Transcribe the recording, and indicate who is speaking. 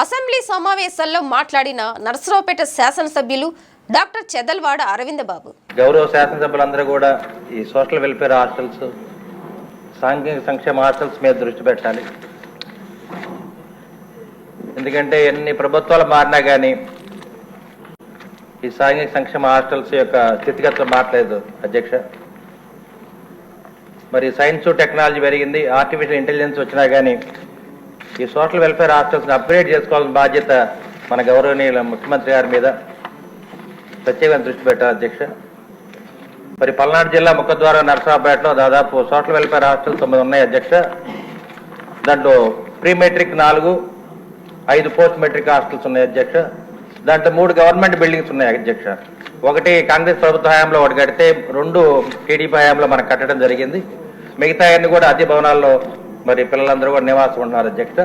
Speaker 1: Assembly సమావేశాల్లో మాట్లాడిన నర్సరావుపేట శాసనసభ్యులు డాక్టర్ చెదల్వాడ అరవిందబాబు.
Speaker 2: గౌరవ శాసనసభ్యులందరూ కూడా ఈ సోషల్ వెల్ఫేర్ హాస్టల్స్ సాంఘిక సంక్షేమ హాస్టల్స్ మీద దృష్టి పెట్టాలి. ఎందుకంటే ఎన్ని ప్రభుత్వాలు మారినా కానీ ఈ సాంఘిక సంక్షేమ హాస్టల్స్ యొక్క స్థితిగతులు మారలేదు అధ్యక్ష. మరి సైన్స్ టెక్నాలజీ పెరిగింది ఆర్టిఫిషియల్ ఇంటెలిజెన్స్ వచ్చినా కానీ ఈ సోషల్ వెల్ఫేర్ హాస్టల్స్ని అప్గ్రేడ్ చేసుకోవాల్సిన బాధ్యత మన గౌరవనీయుల ముఖ్యమంత్రి గారి మీద ప్రత్యేకంగా దృష్టి పెట్టాలి అధ్యక్ష. మరి పల్నాడు జిల్లా ముఖద్వారం నరసరావుపేటలో దాదాపు సోషల్ వెల్ఫేర్ హాస్టల్ తొమ్మిది ఉన్నాయి అధ్యక్ష. దాంట్లో ప్రీ మెట్రిక్ నాలుగు ఐదు పోస్ట్ మెట్రిక్ హాస్టల్స్ ఉన్నాయి అధ్యక్ష. దాంట్లో మూడు గవర్నమెంట్ బిల్డింగ్స్ ఉన్నాయి అధ్యక్ష. ఒకటి కాంగ్రెస్ ప్రభుత్వ హయాంలో ఒకటి కడితే రెండు టీడీపీ హయాంలో మనకు కట్టడం జరిగింది. మిగతా అన్ని కూడా అతి భవనాల్లో మరి పిల్లలందరూ కూడా నివాసం ఉంటున్నారు అధ్యక్ష.